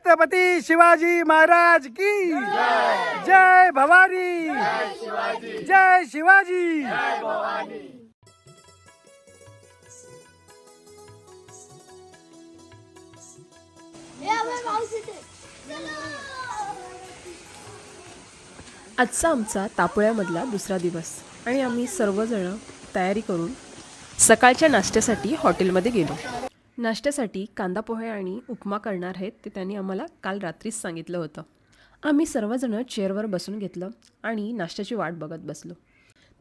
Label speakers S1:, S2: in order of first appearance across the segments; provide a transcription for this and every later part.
S1: छत्रपती शिवाजी महाराज की जय भवानी। जय शिवाजी।
S2: आजचा आमचा तापोळ्यामधला दुसरा दिवस आणि आम्ही सर्वजण तयारी करून सकाळच्या नाश्त्यासाठी हॉटेलमध्ये गेलो. नाश्त्यासाठी कांदा पोहे आणि उपमा करणार आहेत ते त्यांनी आम्हाला काल रात्रीच सांगितलं होतं. आम्ही सर्वजणं चेअरवर बसून घेतलं आणि नाश्त्याची वाट बघत बसलो.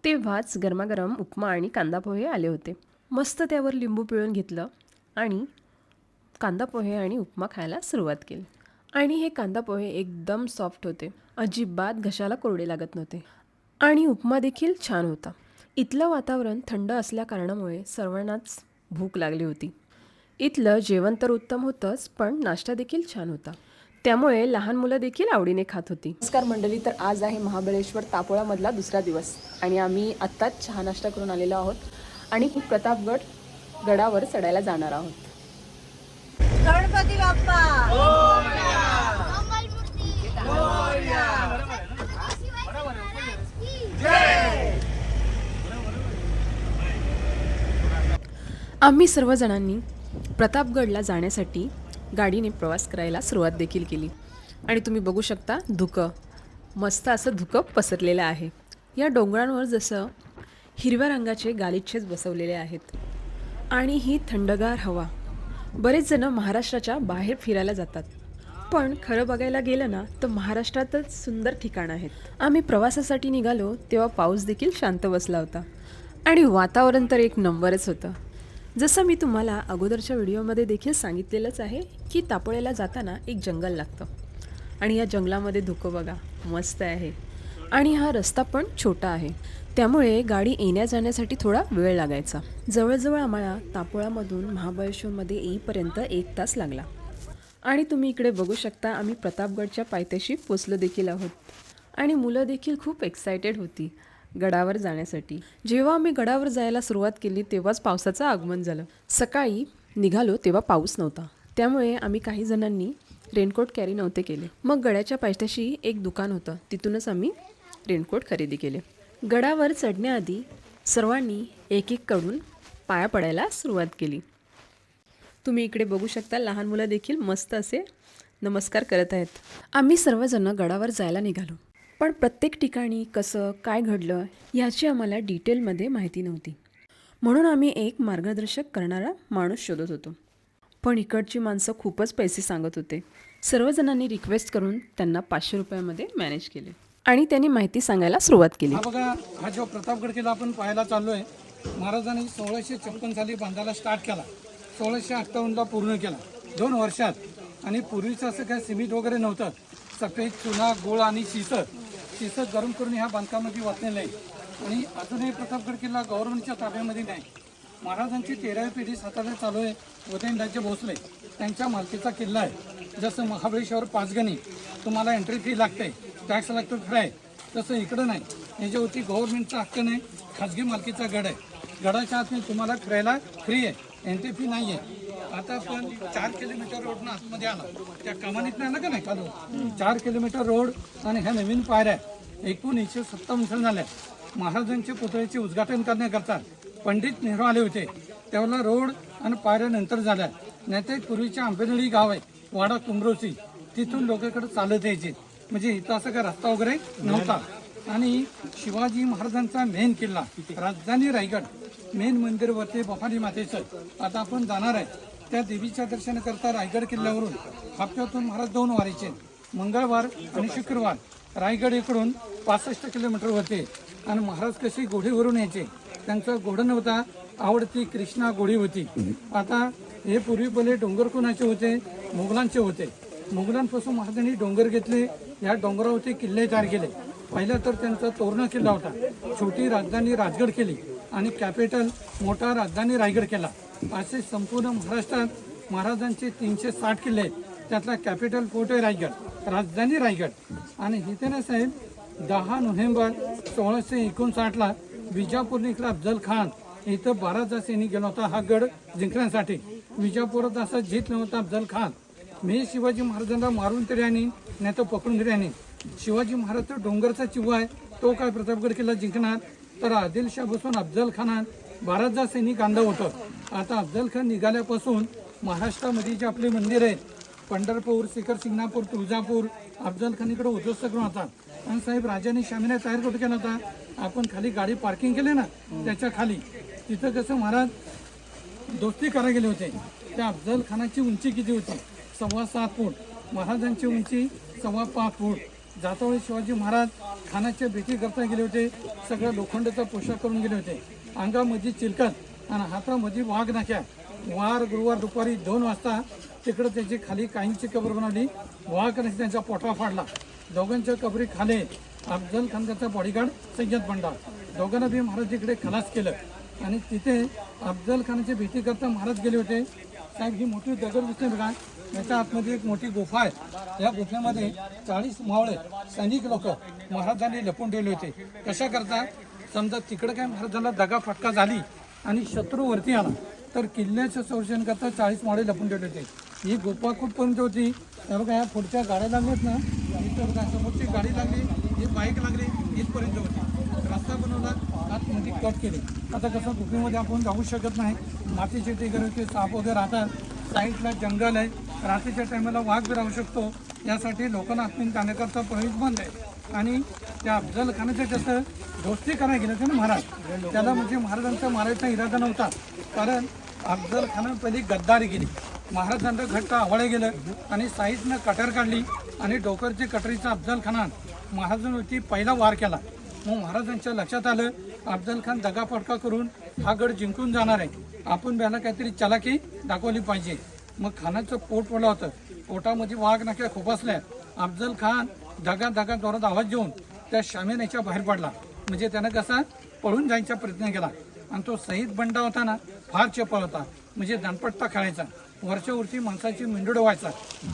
S2: तेव्हाच गरमागरम उपमा आणि कांदा पोहे आले होते. मस्त त्यावर लिंबू पिळून घेतलं आणि कांदा पोहे आणि उपमा खायला सुरुवात केली. आणि हे कांदा पोहे एकदम सॉफ्ट होते. अजिबात घशाला कोरडे लागत नव्हते. आणि उपमा देखील छान होता. इथलं वातावरण थंड असल्या कारणामुळे सर्वांनाच भूक लागली होती. इथलं जेवण तर उत्तम होतंच पण नाश्ता देखील छान होता. त्यामुळे लहान मुलं देखील आवडीने खात होती. नमस्कार मंडळी तर आज आहे महाबळेश्वर तापोळामधला दुसरा दिवस आणि आम्ही आत्ताच चहा नाश्ता करून आलेलो आहोत आणि प्रतापगड गडावर चढायला जाणार आहोत.
S3: गणपती बाप्पा!
S2: आम्ही सर्वजणांनी प्रतापगडला जाण्यासाठी गाडीने प्रवास करायला सुरुवात देखील केली. आणि तुम्ही बघू शकता धुकं. मस्त असं धुकं पसरलेलं आहे. या डोंगरांवर जसं हिरव्या रंगाचे गालिच्छेच बसवलेले आहेत. आणि ही थंडगार हवा. बरेच जण महाराष्ट्राच्या बाहेर फिरायला जातात. पण खरं बघायला गेलं ना तर महाराष्ट्रातच सुंदर ठिकाणं आहेत. आम्ही प्रवासासाठी निघालो तेव्हा पाऊस देखील शांत बसला होता. आणि वातावरण तर एक नंबरच होतं. जसं मी तुम्हाला अगोदरच्या व्हिडिओमध्ये देखील सांगितलेलंच आहे की तापोळ्याला जाताना एक जंगल लागतं. आणि या जंगलामध्ये धुकं बघा मस्त आहे. आणि हा रस्ता पण छोटा आहे. त्यामुळे गाडी येण्या जाण्यासाठी थोडा वेळ लागायचा. जवळजवळ आम्हाला तापोळामधून महाबळेश्वरमध्ये येईपर्यंत एक तास लागला. आणि तुम्ही इकडे बघू शकता आम्ही प्रतापगडच्या पायथ्याशी पोचलो देखील आहोत. आणि मुलं देखील खूप एक्सायटेड होती. गडावर जाण्यासाठी. जेव्हा आम्ही गडावर जायला सुरुवात केली तेव्हाच पावसाचं आगमन झालं. सकाळी निघालो तेव्हा पाऊस नव्हता. त्यामुळे आम्ही काही जणांनी रेनकोट कॅरी नव्हते केले. मग गडाच्या पायथ्याशी एक दुकान होतं. तिथूनच आम्ही रेनकोट खरेदी केले. गडावर चढण्याआधी सर्वांनी एक एक कडून पाया पडायला सुरुवात केली. तुम्ही इकडे बघू शकता लहान मुलं देखील मस्त असे नमस्कार करत आहेत. आम्ही सर्वजण गडावर जायला निघालो. पण प्रत्येक ठिकाणी कसं काय घडलं याची आम्हाला डिटेलमध्ये माहिती नव्हती. म्हणून आम्ही एक मार्गदर्शक करणारा माणूस शोधत होतो. पण इकडची माणसं खूपच पैसे सांगत होते. सर्वजणांनी रिक्वेस्ट करून त्यांना पाचशे रुपयामध्ये मॅनेज केले. आणि त्यांनी माहिती सांगायला सुरुवात केली.
S1: हा बघा हा जो प्रतापगड किल्ला आपण पाहायला चाललोय महाराजांनी सोळाशे छप्पन साली बांधायला स्टार्ट केला. सोळाशे अठ्ठावन्नला पूर्ण केला. दोन वर्षात. आणि पूर्वीचं असं काय सिमेंट वगैरे नव्हतं. सफेद चुना गोळ आणि शिसर. शिसर गरम करून ह्या बांधकामामध्ये वाचलेलं आहे आणि अजूनही प्रतापगड किल्ला गव्हर्नमेंटच्या ताब्यामध्ये नाही. महाराजांची तेरावी पिढी सातारा चालू आहे. उदयनराजे भोसले त्यांच्या मालकीचा किल्ला आहे. जसं महाबळेश्वर पाचगणी तुम्हाला एंट्री फी लागते टॅक्स लागतो फ्राय तसं इकडं नाही. याच्यावरती गव्हर्नमेंटचा हक्क नाही खाजगी मालकीचा गड आहे. गडाच्या आतमध्ये तुम्हाला फिरायला फ्री आहे. एंट्री फी नाही आहे आता आपण चार किलोमीटर रोडनं आतमध्ये आला. त्या कमानीत आला का नाही का चार किलोमीटर रोड आणि ह्या नवीन पायऱ्या एकूण एकशे सत्तावन्न साल झाल्या. महाराजांच्या पुतळ्याचे उद्घाटन करण्याकरता पंडित नेहरू आले होते. त्यावेळेला रोड आणि पायऱ्या नंतर झाल्या. नाहीतर पूर्वीच्या आंबेनळी गाव आहे वाडा कुंभरोसी तिथून लोकांकडे चालत यायचे. म्हणजे इथं असं काय रस्ता वगैरे नव्हता. आणि शिवाजी महाराजांचा मेन किल्ला राजधानी रायगड मेन मंदिरवरती बफारी मातेचं. आता आपण जाणार आहे. त्या देवीच्या दर्शनाकरता रायगड किल्ल्यावरून हप्त्यातून महाराज दोन वारीचे मंगळवार आणि शुक्रवार रायगड इकडून पासष्ट किलोमीटर होते आणि महाराज कसे घोडीवरून यायचे त्यांचं घोडं नव्हता आवडती कृष्णा घोडी होती. आता हे पूर्वी पहिले डोंगर कोणाचे होते? मुघलांचे होते. मुघलांपासून महाराजांनी डोंगर घेतले या डोंगरावरती किल्ले तयार केले. पहिला तर त्यांचा तोरणा किल्ला होता. छोटी राजधानी राजगड केली आणि कॅपिटल मोठा राजधानी रायगड केला. असे संपूर्ण महाराष्ट्रात महाराजांचे तीनशे साठ किल्ले आहेत. त्यातला कॅपिटल फोर्ट आहे रायगड राजधानी रायगड. आणि इथे ना साहेब दहा नोव्हेंबर सोळाशे एकोणसाठला विजापूर इथला अफजल खान इथं बारा यांनी गेला होता हा गड जिंकण्यासाठी. विजापुरात असा जीत नव्हता अफजल खान. मी शिवाजी महाराजांना मारून तरी आणीन नाही तर पकडून तरी शिवाजी महाराज तर डोंगरचा चिव्वा आहे तो काय प्रतापगड किल्ला जिंकणार? तर आदिलशाह बसून अफजल खानात बाराचा सैनिक आणलं होतं. आता अफजल खान निघाल्यापासून महाराष्ट्रामध्ये जे आपले मंदिर आहेत पंढरपूर शिखर सिंगणापूर तुळजापूर अफजल खान इकडे उद्ध्वस्त करून होता आणि साहेब राजाने शामिना तयार कुठे केला होता? आपण खाली गाडी पार्किंग केली ना त्याच्याखाली. तिथं कसं महाराज दोस्ती करायला गेले होते. त्या अफजल खानाची उंची किती होती? सव्वा सात फूट. महाराजांची उंची सव्वा पाच फूट. जातावेळी शिवाजी महाराज खानाच्या भेटी करता गेले होते. सगळं लोखंडाचा पोशाख करून गेले होते. अंगामध्ये चिलकत आणि हातामध्ये वाघ नाक्या. वार गुरुवार दुपारी दोन वाजता तिकडं त्याची खाली काहींची कबर बनवली. वाघ त्यांचा पोटवा फाडला. दोघांच्या कबरी खाले अफजल खान बॉडीगार्ड सय्यद बंडा दोघांना बी महाराज इकडे खलास केलं. आणि तिथे अफजल खानाची भीती करता महाराज गेले होते. साहेब ही मोठी दगड दिसते बघा. याच्या आतमध्ये एक मोठी गुफा आहे. या गुफेमध्ये चाळीस मावळे सैनिक लोक महाराजांनी लपून ठेवले होते. कशा करता? समजा तिकडं काय महाराजांना दगा फटका झाली आणि शत्रू वरती आला तर किल्ल्याचं संरक्षणकरता चाळीस माळे लपून ठेवले होते. ही गोपा कुठपर्यंत होती. हे बघा पुढच्या गाड्या लागल्यात ना इतर बघा समोरची गाडी लागली ही बाईक लागली इथपर्यंत होती. रस्ता बनवला आतमध्ये कट केले. आता कसं गुफेमध्ये आपण जाऊ शकत नाही. माती शेती होते साप वगैरे राहतात. साईडला जंगल आहे. रात्रीच्या टायमाला वाघ बी राहू शकतो. यासाठी लोकांना आत्मीन जाण्याकरता प्रवेश बंद आहे. आणि त्या अफजल खानाचं कसं दोस्ती करायला गेलं होते महाराज त्याला म्हणजे महाराजांचा मारायचा इरादा नव्हता. कारण अफजल खानानं पहिली गद्दारी केली. महाराजांचं घट्ट आवळे गेलं आणि साईजनं कटर काढली आणि डोकरची कटरीचा अफजल खानान महाराजांवरती पहिला वार केला. मग महाराजांच्या लक्षात आलं अफजल खान दगाफटका करून हा गड जिंकून जाणार आहे. आपण त्याला काहीतरी चलाकी दाखवली पाहिजे. मग खानाचं पोट ओलं होतं. पोटामध्ये वाघ नाक्या खोपसल्या अफजल खान दगा दगा जोरात आवाज देऊन त्या शामियाच्या बाहेर पडला. म्हणजे त्यानं कसा पळून जायचा प्रयत्न केला. आणि तो शहीद बंडा होता ना फार चपळ होता. म्हणजे दणपट्टा खेळायचा. वरच्यावरती माणसाची मेंदूड व्हायचा.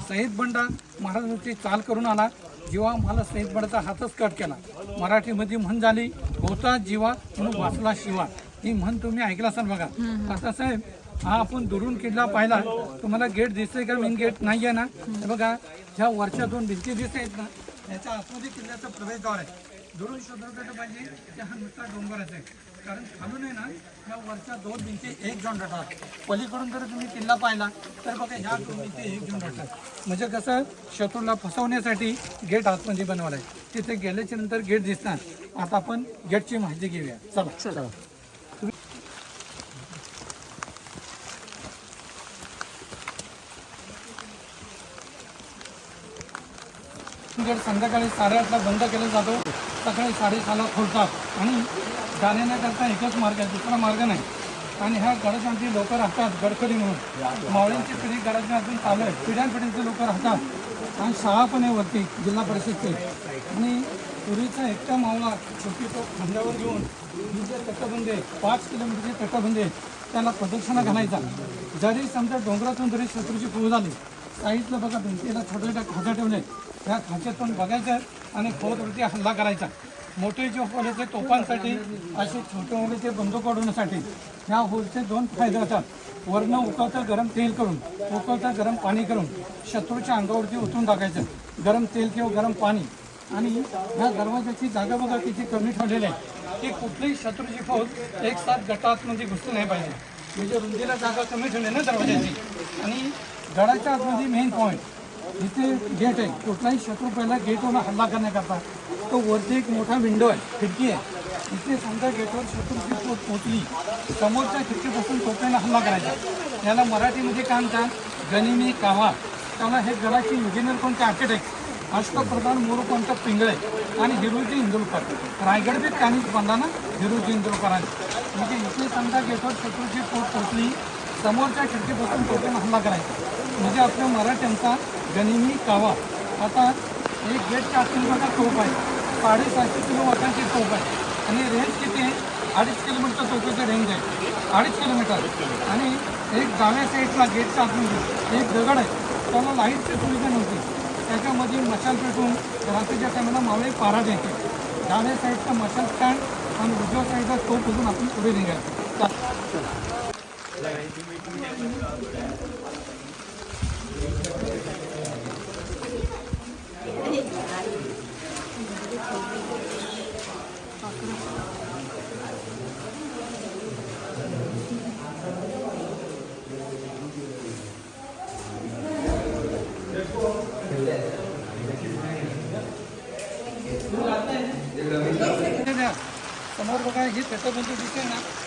S1: शहीद बंडा महाराजांची चाल करून आला. जीवा मला शहीद बंडाचा हातच कट केला. मराठीमध्ये म्हण झाली होता जीवा म्हणून वाचला शिवा. ही म्हण तुम्ही ऐकला असाल बघा. आता साहेब हा आपण दुरून किल्ला पाहिला. तुम्हाला गेट दिसतंय का? मेन गेट नाही आहे ना बघा ह्या वरच्या दोन भिंती दिसत आहेत ना. याच्या आतमध्ये किल्ल्याचा प्रवेशद्वार आहे. दुरून शोधलं पाहिजे की हा नुसता डोंगरच आहे. कारण खालून आहे ना या वरच्या दोन भिंती एक जॉन राहतात पलीकडून जर तुम्ही किल्ला पाहिला तर बघा ह्या दोन भिंती एक जॉन राहतात म्हणजे कसं शत्रूला फसवण्यासाठी गेट आतमध्ये बनवलं आहे. तिथे गेल्याच्यानंतर गेट दिसणार. आता आपण गेटची माहिती घेऊया. चला. चला. जर संध्याकाळी साडेआठला बंद केला जातो सकाळी साडेसहाला खोलतात. आणि जाण्याकरता एकच मार्ग आहे दुसरा मार्ग नाही. आणि ह्या गडजांची लोक राहतात गडकरी म्हणून. मावळींची पिढी गडाच्या अजून चालू आहे. पिढ्यांपिढ्यांचे लोक राहतात. आणि शाळा पण आहे वरती जिल्हा परिषदचे. आणि पूर्वीचा एकटा मावळा छोटी तो खांद्यावर घेऊन ही जे तटबंदी आहे पाच किलोमीटरची तटबंदी आहे त्याला प्रदक्षिणा घालायचा. जरी समजा डोंगरातून जरी शत्रूची पोळ झाली साईडला बघा भिंतीला छोटे छोट्या खाचा ठेवले त्या खाच्यातून बघायचं आणि खोदवरती हल्ला करायचा. मोठे जे होल ते तोफांसाठी असे छोटे मोठे ते बंदूक उडवण्यासाठी ह्या होलचे दोन फायदे होतात. वरनं उकळतं गरम तेल करून उकळतं गरम पाणी करून शत्रूच्या अंगावरती उतरून टाकायचं. गरम तेल किंवा गरम पाणी. आणि ह्या दरवाजाची जागा बघा किती कमी ठेवलेली आहे. की कुठलीही शत्रूची फौज एक साथ गटात म्हणजे घुसली नाही पाहिजे. म्हणजे रुंदीला जागा कमी ठेवली ना दरवाजाची आणि गडाच्या आतमध्ये मेन पॉईंट इथे गेट आहे कुठलाही शत्रू पहिला गेटवर हल्ला करण्याकरता तो वरती एक मोठा विंडो आहे खिडकी आहे. इथे समजा गेटवर शत्रूची पोच पोचली समोरच्या खिडकीपासून टोप्याने हल्ला करायचा. याला मराठीमध्ये काय म्हणतात? गनिमी कावा. त्याला हे गडाचे इंजिनियर कोणते? आर्किटेक्ट अष्टप्रधान मोरपंत पिंगळे. आणि हिरोजी इंदुलकर. रायगड बी त्यांनीच बनला ना? हिरोजी इंदुलकरांनी. म्हणजे इथे समजा गेटवर शत्रूची पोट पोचली समोरच्या खिडकीपासून टोप्याने हल्ला करायचा. म्हणजे आपल्या मराठ्यांचा गनिमी कावा. आता एक गेटच्या आतून बघा तोप आहे. साडेसातशे किलो वाटांची तोप आहे. आणि रेंज किती आहे? अडीच किलोमीटर तोफेचं रेंज आहे. अडीच किलोमीटर. आणि एक डाव्या साईडला गेटच्या आतमध्ये एक दगड आहे. त्याला लाईटची सुविधा नव्हती. त्याच्यामध्ये मशाल पेटून रात्रीच्या टायमाला मावळे पारा द्यायचे. डाव्या साईडचा मशाल स्टँड आणि उजव्या साईडचा तोप उजून आपण पुढे निघायचं. समोर बघा ही छत्रपती दिसते ना.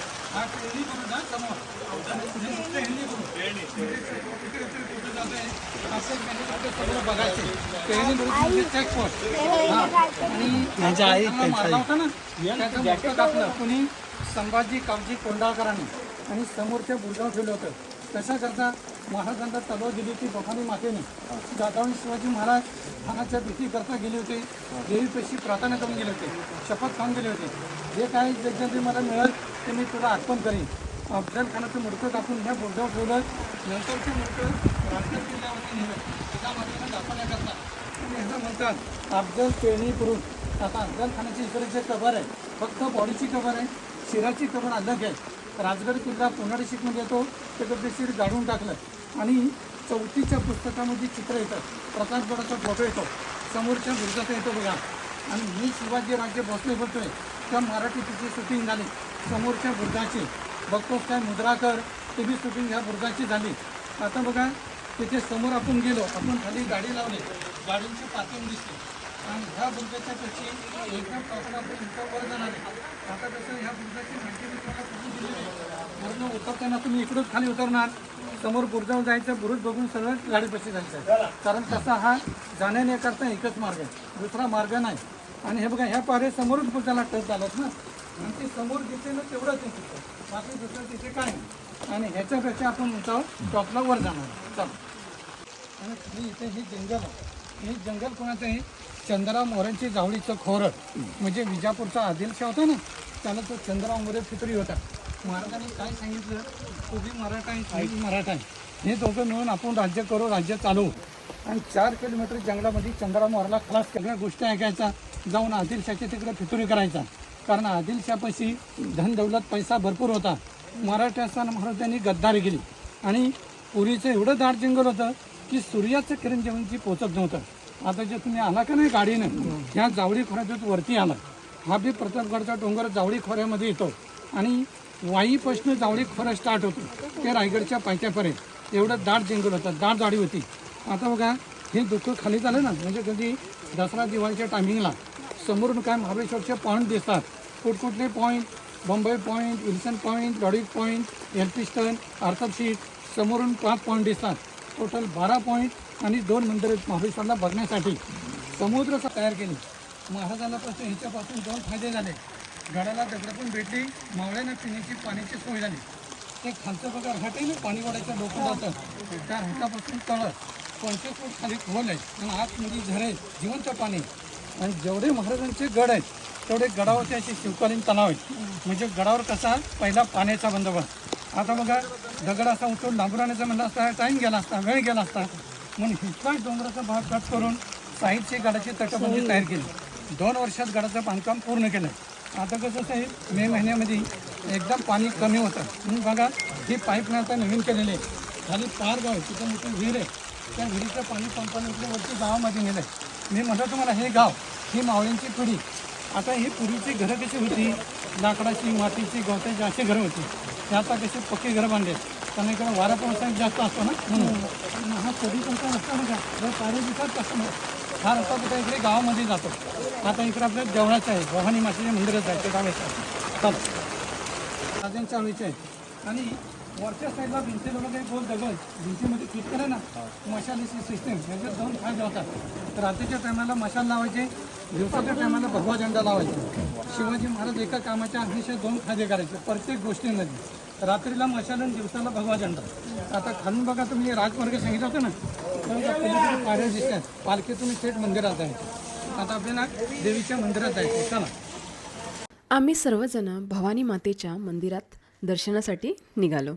S1: मारला होता ना त्याचं मोठं टाकलं कुणी संभाजी कावजी कोंडाळकरांनी आणि समोरच्या बुरगाव ठेवलं होतं तशा करता महाराजांना तलवार दिली होती बफानी मातेने दादावणी शिवाजी महाराज खानाच्या भीती करता गेले होते. देवीपेशी प्रार्थना करून गेले होते. शपथ खाऊन गेले होते. जे काही जगदंबी मला मिळेल ते मी तुला आठवण करीन. अफजल खानाचं मूर्त कापून ह्या बोर्डावर ठेवलं. नंतरचे मूर्त राजगड किल्ल्यावरती नेलं. एका मातेनं दाखवण्याकरता आणि ह्याला म्हणतात अफजल पेरणी करून आता अफजल खानाची इकडे जे कबर आहे फक्त बॉडीची कबर आहे शिराची कबर अलग आहे. राजगड किल्ला पुन्हा शिकमध्ये येतो. ते पद्धतशीर गाडून टाकलं. आणि चौथीच्या पुस्तकामध्ये चित्र येतं प्रतापगडाचा फोटो येतो. समोरच्या दुर्गाचा येतो बघा. आणि मी शिवाजी राज्य भोसले बोलतोय त्या मराठी तिची शूटिंग झाली. समोरच्या बुर्गाची बघतोस काय मुद्राकर? ते बी शूटिंग ह्या बुर्गाची झाली. आता बघा तिथे समोर आपण गेलो. आपण खाली गाडी लावली. गाडींची पार्किंग दिसते. आणि ह्या बुर्गाच्या पेक्षी एकदम टॉपला आपण इथं वर जाणार. आता कसं ह्या बुर्गाची माहिती मी तुम्हाला कुठून दिलेली आहे? उतरताना तुम्ही इकडंच खाली उतरणार. समोर बुरजाव जायचं बुरुज बघून सरळ गाडीपाशी जायचं. आहे. कारण तसा हा जाण्या एकच मार्ग आहे. दुसरा मार्ग नाही. आणि हे बघा ह्या पारे समोरच बुर्जाला टच झालं ना. आणि ते समोर दिसते ना तेवढंच आहे बाकी दुसरं तिथे काय नाही. आणि ह्याच्यापेक्षा आपण उंचावर टॉपला वर जाणार. चल. आणि खाली इथे हे जंगल आहे. हे जंगल कोणाचं आहे? चंद्रराव मोऱ्यांची जावळीचं खोरड म्हणजे विजापूरचा आदिलशाह होता ना. त्याला तो चंद्रा मोरे फित्री होता. महाराजांनी काय सांगितलं तुझी मराठा आहे मराठा आहे. हे दोघं मिळून आपण राज्य करू राज्य चालवू आणि चार किलोमीटर जंगलामध्ये चंद्रराव मोराला खलास सगळ्या गोष्टी ऐकायचा जाऊन आदिलशाहच्या तिकडे फितुरी करायचा. कारण आदिलशापाशी धन दौलत पैसा भरपूर होता. मराठा असताना महाराजांनी गद्दारी केली. आणि पुरीचं एवढं दाट जंगल होतं की सूर्याचं किरण जेवणची पोचत नव्हतं. आता जे तुम्ही आला का नाही गाडीनं ह्या जावळी खोऱ्यातच वरती आला. हा बी प्रतापगडचा डोंगर जावळी खोऱ्यामध्ये येतो. आणि वाईपासून जावळी खोरा स्टार्ट होतो. ते रायगडच्या पायथ्यापर्यंत. एवढं दाट जंगल होतं दाट जाडी होती. आता बघा हे दुःख खाली झालं ना म्हणजे कधी दसरा दिवाळीच्या टायमिंगला समोरून काय महाबळेश्वरचे पॉईंट दिसतात. कुठकुठले point Bombay point Wilson point Lodwick point Elphinstone Arthur's seat समोरून पाच पॉईंट दिसतात. टोटल बारा पॉईंट आणि दोन मंदिर महाबळेश्वरला बघण्यासाठी. समुद्र तयार केले. महाराजाला प्रश्न ह्याच्यापासून दोन फायदे झाले. गडाला दगड पण भेटली. मावळ्यांना पिण्याची पाण्याची सोय झाली. ते खालचं बघा ना पाणी वाढायचं डोकं जातं. त्या घाटापासून तळं पंचवीस फूट खाली खोल आहे. आणि आतमध्ये झरे. जिवंत पाणी. आणि जेवढे महाराजांचे गड आहेत तेवढे गडावरती असे शिवकालीन तलाव आहेत. म्हणजे गडावर कसा पहिला पाण्याचा बंदोबस्त. आता बघा दगड असा उचलून लांबून आणायचा म्हणलं असता टाईम गेला असता वेळ गेला असता. म्हणून हिचकाच डोंगराचा भाग कट करून साईडची गडाची तटबंदी तयार केली. दोन वर्षात गडाचं बांधकाम पूर्ण केलं. आता कसं आहे मे महिन्यामध्ये एकदम पाणी कमी होतं. म्हणून बघा ही पाईप आता नवीन केलेली आहे. खाली पार गाव आहे तिथं मोठं विहीर आहे. त्या विहिरीचं पाणी पंपाने इकडे वरती गावामध्ये नेलं आहे मी म्हणतो तुम्हाला हे गाव ही मावळ्यांची पिढी. आता ही पूर्वीची घरं कशी होती? लाकडाची मातीची गवताची अशी घरं होती. ते आता कशी पक्की घरं बांधले कारण इकडे वारा पावसाळ्यात जास्त असतो ना? म्हणून. हा. कधी तुमचा रस्ता बघा. जर पाणी दिसत कसं हा रस्ता कुठे इकडे? गावामध्ये जातो. आता इकडे आपल्या देवळाचं आहे. भवानी मातेचे मंदिरच आहे ते डाव्याचं आहे. चला. राजांच्या आहेत. आणि वरच्या साईडला भिंती बघा काही गोल दगड. भिंतीमध्ये फिट केलं ना मशालीची सिस्टीम ह्याच्यात दोन फायदे होतात. रात्रीच्या टायमाला मशाल लावायचे दिवसाच्या टायमाला भगवा झेंडा लावायचे. शिवाजी महाराज एका कामाच्या अतिशय दोन फायदे करायचे प्रत्येक गोष्टींमध्ये. रात्रीला मशाल आणि दिवसाला भगवा झेंडा. आता खालून बघा तुम्ही राजमार्ग सांगितलं होतं ना दिसतात पालखीतून थेट मंदिरात आहे आता आपल्याला देवीच्या मंदिरात जायचं. चला.
S2: आम्ही सर्वजण भवानी मातेच्या मंदिरात दर्शनासाठी निघालो.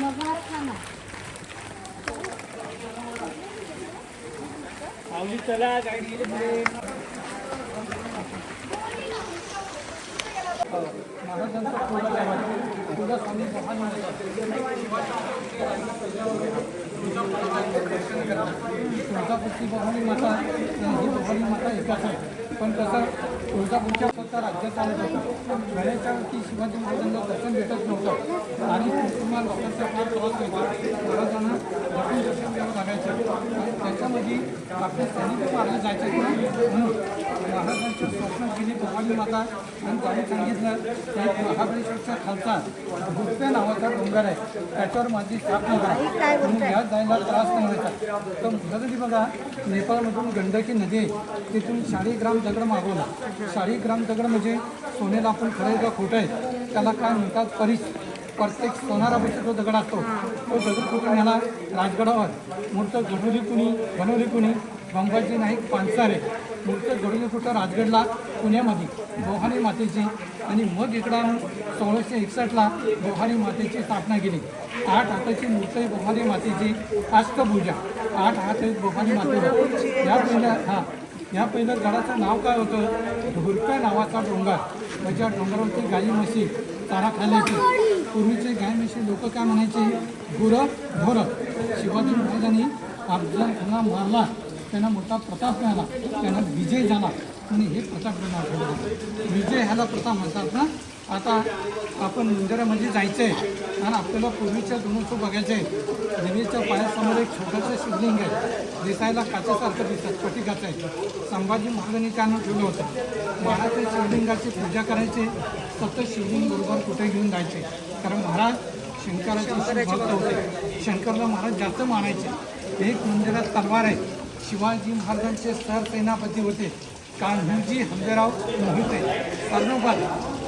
S3: मगर
S1: महाराजांचा पूजा स्वामी तुळजापूरची भवानी माता ही भवानी माता एकाच आहे पण तसं तुळजापूरच्या फक्त राज्यात चालत होतं वेळेच्या वरती शिवाजी महाराजांना दर्शन भेटत नव्हतं आणि कुटुंबा लोकांचा फार त्रास व्हायचा महाराजांना दर्शन दर्शन घ्यावं लागायचं आणि त्याच्यामध्ये आपल्या सैनिक मारले जायचे म्हणून महाराजांच्या स्वप्नात गेली भवानी माता. आणि त्यांनी सांगितलं की महाबळेश्वरच्या खालचा गुप्ते नावाचा डोंगर आहे. त्याच्यावर माझी स्थापना म्हणून यात जायला त्रास नाही व्हायचा. तर मुलासाठी बघा नेपाळमधून गंडकी नदी आहे. तिथून शाळीग्राम दगड मागवला शाळीग्राम दगड म्हणजे सोन्याला आपण खरं का खोटं आहे. त्याला काय म्हणतात? परीस प्रत्येक सोनारापेक्षा तो दगड असतो. तो दगड कुठून ह्याला राजगडावर. मूर्त घडोली कुणी बनवली कुणी गंगाजी नाईक पानसारे मूर्त घडोली कुठं राजगडला पुण्यामध्ये. बोहाणी मातेची आणि मग इकडं सोळाशे एकसष्टला बोहाणी मातेची स्थापना केली. आठ हाताची मूर्त आहे बोहाणी मातेची अष्टभुजा. आठ हात आहेत बोहाणी मातेची या पहिल्या हां या पहिलं गडाचं नाव काय होतं? ढोरका नावाचा डोंगर. त्याच्या डोंगरावरती गाई म्हशी चारा खाल्याची पूर्वीचे गाय म्हशी लोक काय म्हणायचे? गुरं ढोरं शिवाजी महाराजांनी अफजल खाना मारला. त्यांना मोठा प्रताप मिळाला त्यांना विजय झाला. आणि हे प्रताप नाव ठेवलं विजय ह्याला प्रताप म्हणतात ना. आता आपण मंदिरामध्ये जायचं आहे आणि आपल्याला पूर्वीच्या जुनूचं बघायचं आहे देवीच्या पायासमोर एक छोटंसं शिवलिंग आहे. दिसायला काचेसारखं दिसत. स्फटिकाचं आहे. संभाजी महाराजांनी त्यानं ठेवलं होतं. महाराज शिवलिंगाची पूजा करायची. सतत शिवलिंग बरोबर कुठे घेऊन जायचे? कारण महाराज शंकराचे भक्त होते. शंकरला महाराज जास्त मानायचे. एक मंदिरात तलवार आहे. शिवाजी महाराजांचे सर सेनापती होते. कान्होजी हंबेराव मोहिते. कर्णोबाद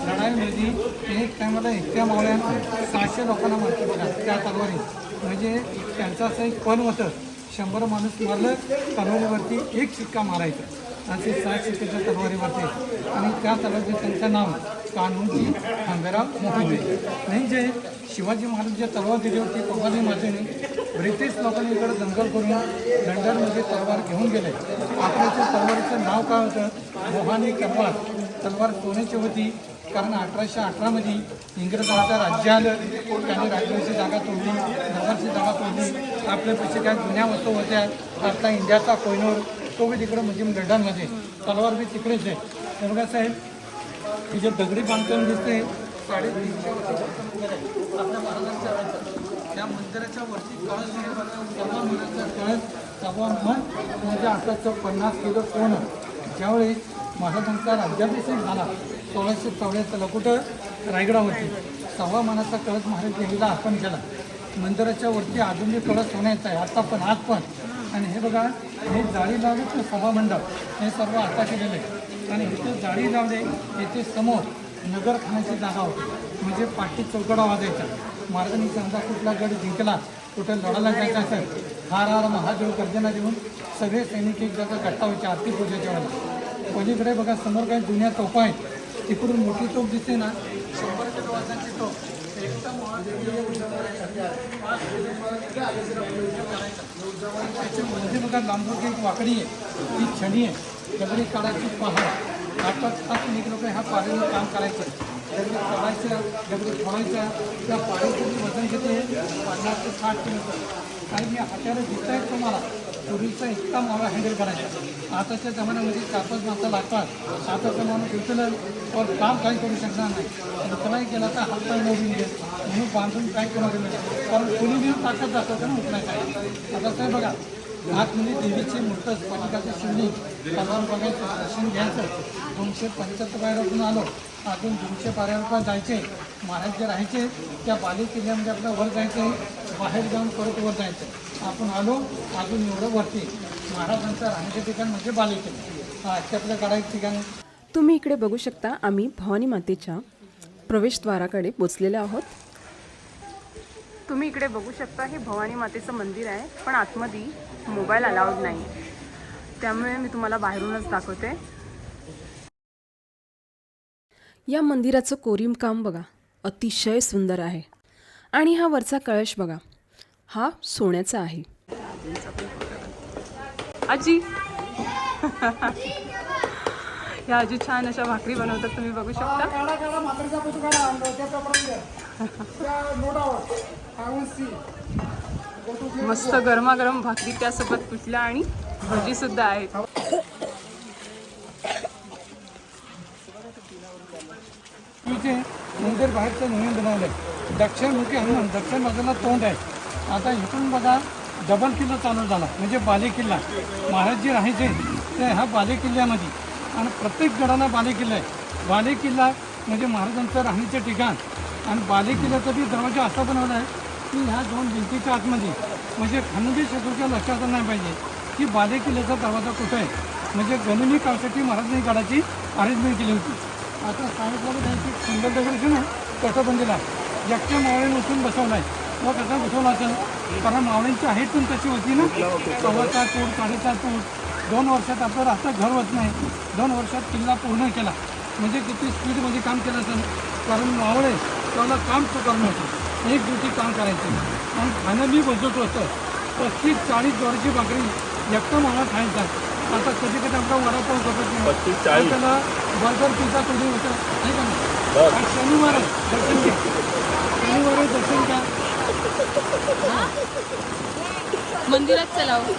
S1: लढाईमध्ये एक टायमाला एकट्या मावळ्यानं सहाशे लोकांना मारते बघा त्या तलवारी. म्हणजे त्यांचं असं एक पण होतं. शंभर माणूस मारलं तलवारीवरती एक शिक्का मारायचा. आणि ते सहा शिक्क्याच्या तलवारीवरती. आणि त्या तलवारीचं त्यांचं नाव कान्होजी हंबेराव मोहिमे म्हणजे शिवाजी महाराज जे तलवार दिली होती पवानी मातेने ब्रिटिश लोकांनी इकडे दंगल करून लंडनमध्ये तलवार घेऊन गेले. आपल्याच्या तलवारीचं नाव काय होतं? मोहानी तलवार तलवार सोन्याची होती. कारण अठराशे अठरामध्ये इंग्रजांचं राज्य आलं. त्यांनी राज्याची जागा तोडली नगरची जागा तोडली. आपल्यापेक्षा काय जुन्या वस्तू होत्या? आता इंडियाचा कोयनोर तो बी तिकडं म्हणजे लंडनमध्ये. तलवार बी तिकडेच आहे. तर साहेब हे जे दगडी बांधकाम दिसते. साडेतीनशे वर्षापासून मंदिर आहे आपल्या महाराजांच्या वेळेचं त्या मंदिराच्या वरती मन म्हणजे आताचं पन्नास किलो सोनं. ज्यावेळी महाराजांचा राज्याभिषेक झाला सोळाशे चौऱ्याहत्तरला कुठं? रायगडावरती. सव्वा मनाचा कळस महाराज देवीला अर्पण केला. मंदिराच्या वरती अजूनही कळस होण्याचा आहे आता पण आज पण. आणि हे बघा हे जाळी लावले सभा मंडप हे सर्व आता केलेलं आहे. आणि इथे जाळी लावले येथे समोर नगरखान्याची जागा होती. म्हणजे पाठी चौकडा वाजायचा. मार्गाने समजा कुठला गड जिंकला कुठं लढायला जायचा असेल हार हार महादेव गर्जना देऊन सगळे सैनिक एक जागा घट्टा व्हायचे आरती पूजेच्या वेळेला. पलीकडे बघा समोर काही जुन्या तोफा आहेत. तिकडून मोठी तोफ दिसते ना. शंभर किलो तोफ. त्याचे त्याच्यामध्ये बघा लांबूची एक वाकडी आहे. ती छडी आहे. दगडी काढायची पहाड आता तास निघलो ह्या पाण्याने काम करायचं. दगडी काढायचं दगडी फोडायच्या त्या पाण्याचं वजन घेते पन्नास ते साठ किलोमीटर काही मी हाताला दिसत आहेत तुम्हाला. पूर्वीचा इतका मावा हँडल करायचा. आताच्या जमान्यामध्ये चार पाच माणसं लागतात. आताचा माणूस उचलल पण काम काही करू शकणार नाही. उचलाही गेला तर हात पाय मोडून घेईल म्हणून बांधून काय करणार नाही कारण कोणी घेऊन ताकद जातं ना उचलायचं आता काय बघा आतमध्ये देवीची मूर्त स्फटिकाचं शिवलिंग. तलवार बघायचं दर्शन घ्यायचं. दोनशे पंच्याहत्तर पायऱ्यातून आलो. अजून दोनशे पायऱ्यावर जायचे. महाराज जे राहायचे त्या बाली किल्ल्यामध्ये आपलं वर जायचं बाहेर जाऊन परत वर जायचं आपण आलो अजून एवढं वरती. महाराजांचं राहण्याचं ठिकाण म्हणजे बाली किल्ला हा त्यातलं काढायचं ठिकाण
S2: तुम्ही इकडे बघू शकता आम्ही भवानी मातेच्या प्रवेशद्वाराकडे पोचलेलो आहोत. तुम्ही इकडे बघू शकता हे भवानी मातेचं मंदिर आहे. पण आतमध्ये मोबाईल अलाउड नाही त्यामुळे मी तुम्हाला बाहेरूनच दाखवते. या मंदिराचं कोरीम काम बघा अतिशय सुंदर आहे. आणि हा वरचा कळश बघा हा सोन्याचा आहे. आजी. ह्या आजी छान अशा भाकरी बनवतात तुम्ही बघू शकता. मस्त गरमागरम भाकरी त्यासोबत पिठला आणि भजी सुद्धा आहेत
S1: मंदिर बाहेरचं नवीन बनवलंय. दक्षिणमुखी हनुमान दक्षिण बाजूला तोंड आहे. आता इथून बघा डबल किल्ला चालू झाला म्हणजे बाले किल्ला. महाराज जे राहायचे ते ह्या बाले किल्ल्यामध्ये. आणि प्रत्येक गडाला बाले किल्ला आहे. बाले किल्ला म्हणजे महाराजांचं राहण्याचं ठिकाण. आणि बाले किल्ल्याचा बी दरवाजा असा बनवला आहे की ह्या दोन भिंतीच्या आतमध्ये. म्हणजे खंडगी शत्रूच्या लक्षात नाही पाहिजे. की बाले किल्ल्याचा दरवाजा कुठं आहे? म्हणजे गणनी काळासाठी महाराजांनी गडाची अरेंजमेंट केली होती. आता साहेबला त्यांची सुंदर डेकोरेशन आहे तटबंदीला एकट्या मावळ्याने उठून बसवला आहे व कसा बसवला असेल कारण मावळ्यांची आहे पण तशी होती ना. सव्वा तूट साडेचा साडेचार फूट दोन वर्षात आपलं रास्ता घर होत नाही. दोन वर्षात किल्ला पूर्ण केला. म्हणजे किती स्पीडमध्ये काम केलं असेल. कारण मावळे त्याला काम करणं होतं. एक दिवशी काम करायचं. आणि खाणं मी बसवत होतं. पस्तीस चाळीस ज्वारीची भाकरी एकटा मावळा खायचा आता कधी कधी आपला वडापाव बघत नाही? त्याला बर्गर पिझ्झा कधी होतं? नाही का नाही? शनिवार आहे. दर्शन घ्या. शनिवार आहे दर्शन घ्या.
S2: मंदिरात चला हो.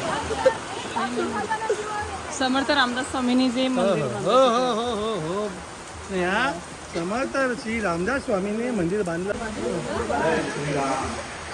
S2: समर्थ रामदास स्वामींनी जे मंदिर बांधलं.
S4: हो हो हो हो. हो या समर्थ श्री रामदास स्वामीने मंदिर बांधलं. रात्रीसाठी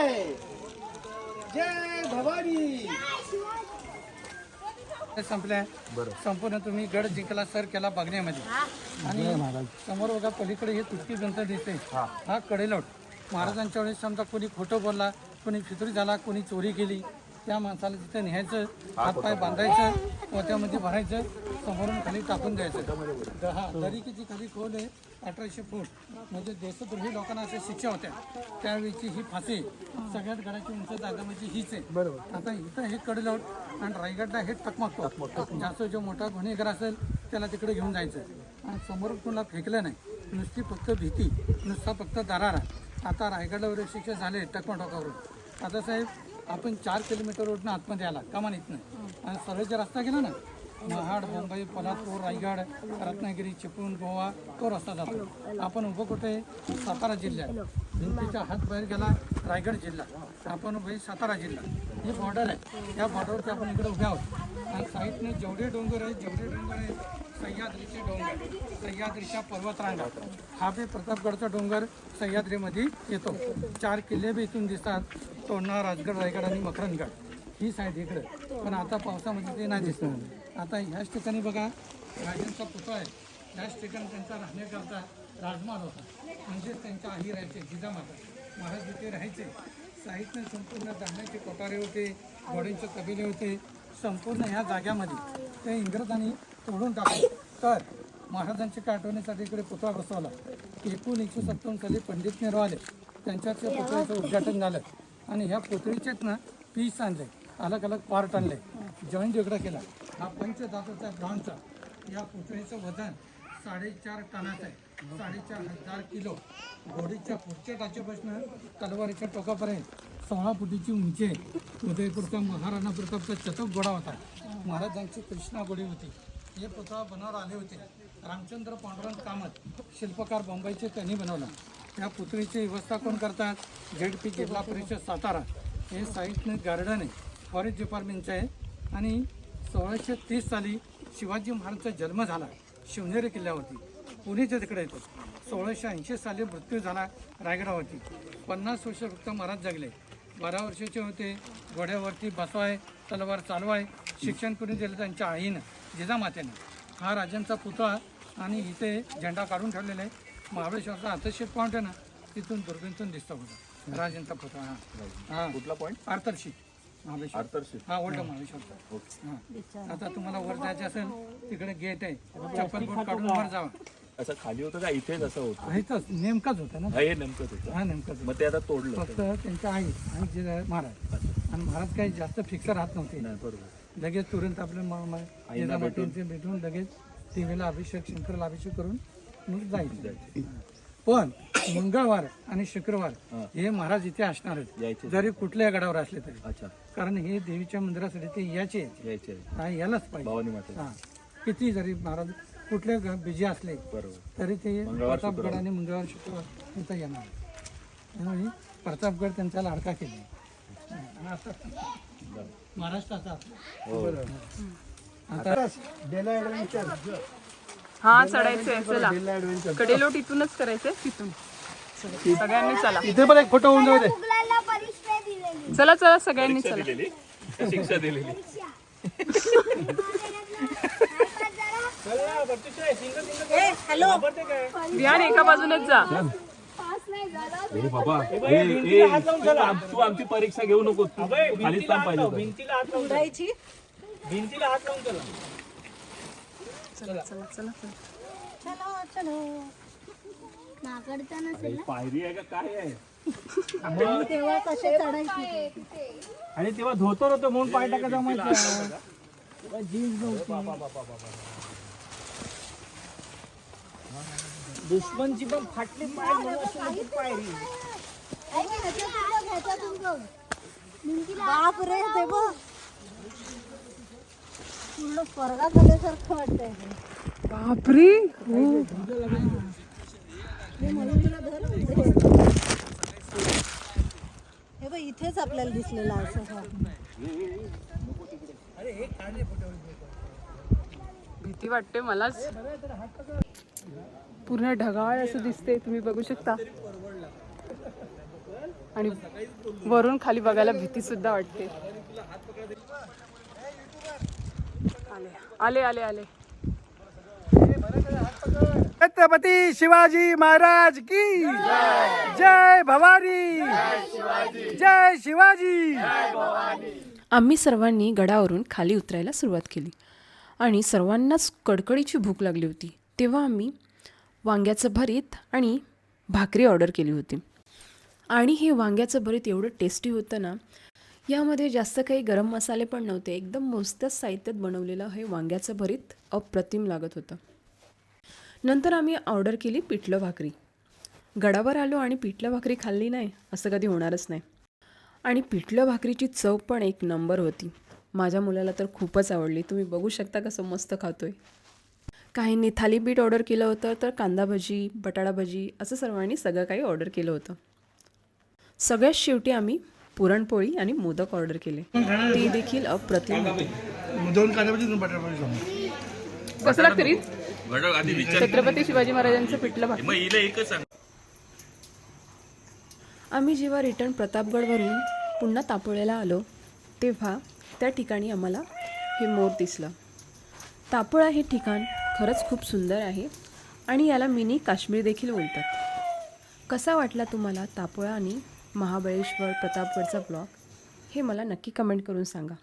S4: जय जय भवानी
S1: संपल्या. संपूर्ण तुम्ही गड जिंकला सर केला बघण्यामध्ये. आणि समोर बघा पलीकडे हे तुटकी ग्रंथ दिसते हा कडेलोट. महाराजांच्या वेळेस समजा कोणी खोटं बोलला कोणी फितुरी झाला कोणी चोरी केली त्या माणसाला तिथे न्यायचं हातपाय बांधायचं पोत्यामध्ये भरायचं समोरून खाली टाकून द्यायचं. हा दरी किती खाली खोल आहे? अठराशे फूट. म्हणजे देशद्रोही लोकांना अशा शिक्षा होत्या. त्यावेळीची ही फाशी सगळ्यात गडाची उंच जागा म्हणजे हीच आहे. बरोबर. आता इथं हे कडेलोट आणि रायगडला हे टकमकतो. जास्त जो मोठा गुन्हेगार असेल त्याला तिकडे घेऊन जायचं. आणि समोर कुणाला फेकलं नाही. नुसती फक्त भीती नुसता फक्त दरारा. आता रायगडला शिक्षा झाले टकमटकावरून आता साहेब आपण चार किलोमीटर रोडनं आतमध्ये आला. कमान इथनं आणि सरळ जे रस्ता गेला ना महाड मुंबई पोलादपूर रायगड रत्नागिरी चिपळूण गोवा तो रस्ता जातो. आपण उभं कुठे? सातारा जिल्ह्यात. भिंतीच्या हात बाहेर गेला रायगड जिल्हा. आपण उभे सातारा जिल्हा. ही बॉर्डर आहे. या बॉर्डरवरती आपण इकडे उभे आहोत. आणि साईडने जेवढे डोंगर आहेत जेवढे डोंगर आहेत सह्याद्रीचे डोंगर सह्याद्रीच्या पर्वतरांगा. हा बी प्रतापगडचा डोंगर सह्याद्रीमध्ये येतो. चार किल्ले बी इथून दिसतात. तोरणा राजगड रायगड आणि मकरंदगड. ही साईड इकडं. पण आता पावसामध्ये ते नाही दिसणार. आता ह्याच ठिकाणी बघा राजांचा पुतळा आहे. ह्याच ठिकाणी त्यांचा राहण्याकरता राजमार होता. म्हणजेच त्यांच्या आई राहायचे जिजामाता महाराज जिथे राहायचे. साहित्य संपूर्ण धान्याचे कोठारे होते घोड्यांचे कबिले होते. संपूर्ण ह्या जाग्यामध्ये. ते इंग्रजांनी तोडून टाकले तर महाराजांच्या आठवणीसाठी इकडे पुतळा बसवला. एकूण एकशे सत्तावन्न साली पंडित नेहरू आले. त्यांच्याच त्या पुतळ्याचं उद्घाटन झालं. आणि ह्या पुतळीचेच ना पीस आणले. अलग अलग पार्ट आणले. जॉईंट वेगळा केला. हा पंचधातूचा ब्रॉन्झचा या पुतळीचं वजन साडेचार टनाचं आहे. साडेचार हजार किलो. घोडीच्या पुढच्या टाचेपासून तलवारीच्या टोकापर्यंत सोळा फुटीची उंची आहे. उदयपूरचा महाराणा प्रतापचा चतक घोडा होता. महाराजांची कृष्णा घोडी होती. हे पुतळा बनवायला आले होते. रामचंद्र पांडुरंग कामत शिल्पकार बंबईचे त्यांनी बनवला. या पुतळीची व्यवस्था कोण करतात? झेड पी जिल्हा परिषद सातारा. हे साईटने गार्डन आहे. फॉरेस्ट डिपार्टमेंटचं आहे. आणि सोळाशे तीस साली शिवाजी महाराजांचा जन्म झाला शिवनेरी किल्ल्यावरती. पुणेच्या तिकडे येतो. सोळाशे ऐंशी साली मृत्यू झाला रायगडावरती. पन्नास वर्ष फक्त महाराज जगले. बारा वर्षाचे होते. घोड्यावरती बसवाय. तलवार चालवाय शिक्षण करून दिलं त्यांच्या आईनं जिजामातेनं. हा राजांचा पुतळा आणि इथे झेंडा काढून ठेवलेला आहे. महाबळेश्वरचा अतिशय पॉईंट आहे ना तिथून दुर्बीनतून दिसतो होता राजांचा पुतळा हा. हा.
S4: कुठला पॉईंट
S1: आर्थरशी महाबळेश्वर. हा ओल्ड महाबळेश्वर हा. आता तुम्हाला वर जायचं असेल तिकडे गेट आहे. चप्पल बोट काढून वर जावा.
S5: असं खाली होतं का? इथेच असं होतं?
S1: इथंच. नेमकाच होता ना?
S5: हा, हे नेमकंच होतं.
S1: हा नेमकाच होता.
S5: मग ते आता तोडलं.
S1: फक्त त्यांच्या आई आणि जे महाराज. आणि महाराज काही जास्त फिक्स राहत नव्हते.
S5: नाही बरोबर.
S1: लगेच तुरंत आपलं म- म- जिजामातींचे भेटून. लगेच देवीला अभिषेक शंकरला अभिषेक करून मग जायचं. पण मंगळवार आणि शुक्रवार हे. महाराज इथे असणारच
S5: यायचे.
S1: जरी कुठल्याही गडावर असले तरी.
S5: अच्छा.
S1: कारण हे देवीच्या मंदिरासाठी ते याचे
S5: यायचे.
S1: हा यायलाच पाहिजे.
S5: भवानी माता
S1: हा. किती जरी महाराज कुठल्या बिझी असले
S5: बरोबर.
S1: तरी ते
S5: मंगळवार,
S1: प्रतापगड आणि मंगळवार शुक्रवार इथं येणार. त्यामुळे प्रतापगड त्यांचा लाडका केला. महाराष्ट्राचा.
S4: डेला
S2: हा चढायचंय चला. कडेलोट इथूनच करायचंय तिथून. सगळ्यांनी चला.
S4: इथे पण एक फोटो होऊन जाऊ दे.
S2: चला चला सगळ्यांनी चला.
S5: शिक्षा दिलेली.
S2: ध्यान एका बाजूनेच जा.
S5: ए बाबा ए, ए, तू आम- तू आमची परीक्षा घेऊ नको. तू खालीच पाहिजे होतं.
S2: चला. चला. चला चला.
S3: नाकडता नसेल ना?
S5: पायरी आहे का? काय आहे?
S3: तेव्हा कसे चढायचे?
S4: आणि तेव्हा धोतर होतं म्हणून पाय टाकायचा माहिती. जीन्स दुश्मनची पण फाटली पाय म्हणून पायरी
S3: बाप रे ते बघ. पूर्ण स्वर्गात आल्यासारखं वाटतंय
S2: बापरे
S3: हे. बघ इथेच आपल्याला दिसलेलं असं.
S2: भीती वाटते मलाच. पूर्ण ढगाळ असं दिसते तुम्ही बघू शकता. आणि वरून खाली बघायला भीती सुद्धा वाटते. आले आले आले आले.
S4: छत्रपती शिवाजी महाराज की जय भवानी? जय शिवाजी!
S2: आम्ही सर्वांनी गडावरून खाली उतरायला सुरुवात केली. आणि सर्वांनाच कडकडीची भूक लागली होती. तेव्हा आम्ही वांग्याचं भरीत आणि भाकरी ऑर्डर केली होती. आणि हे वांग्याचं भरीत एवढं टेस्टी होतं ना यामध्ये जास्त काही गरम मसाले पण नव्हते. एकदम मोजत्याच साहित्यात बनवलेलं हे वांग्याचं भरीत अप्रतिम लागत होतं. नंतर आम्ही ऑर्डर केली पिठलं भाकरी. गडावर आलो आणि पिठलं भाकरी खाल्ली नाही असं कधी होणारच नाही. आणि पिठलं भाकरीची चव पण एक नंबर होती. माझ्या मुलाला तर खूपच आवडली. तुम्ही बघू शकता कसं मस्त खातोय. काहींनी थालीपीठ ऑर्डर केलं होतं तर कांदा भजी बटाटा भजी असं सर्वांनी सगळं काही ऑर्डर केलं होतं. सगळ्यात शेवटी आम्ही पुरणपोळी आणि मोदक ऑर्डर केले. ते देखील अप्रतिम होते.
S4: दोन कांद्यापासून दोन बटाटा
S2: कसं लागतं रीत छत्रपती शिवाजी महाराजांचं पिठलं भाकरी आम्ही जेव्हा रिटर्न प्रतापगडवरून पुन्हा तापोळ्याला आलो तेव्हा त्या ठिकाणी आम्हाला हे मोर दिसलं. तापोळा हे ठिकाण खरंच खूप सुंदर आहे आणि याला मिनी काश्मीर देखील बोलतात. कसा वाटला तुम्हाला तापोळा आणि महाबळेश्वर प्रतापगडचा ब्लॉग? हे मला नक्की कमेंट करून सांगा.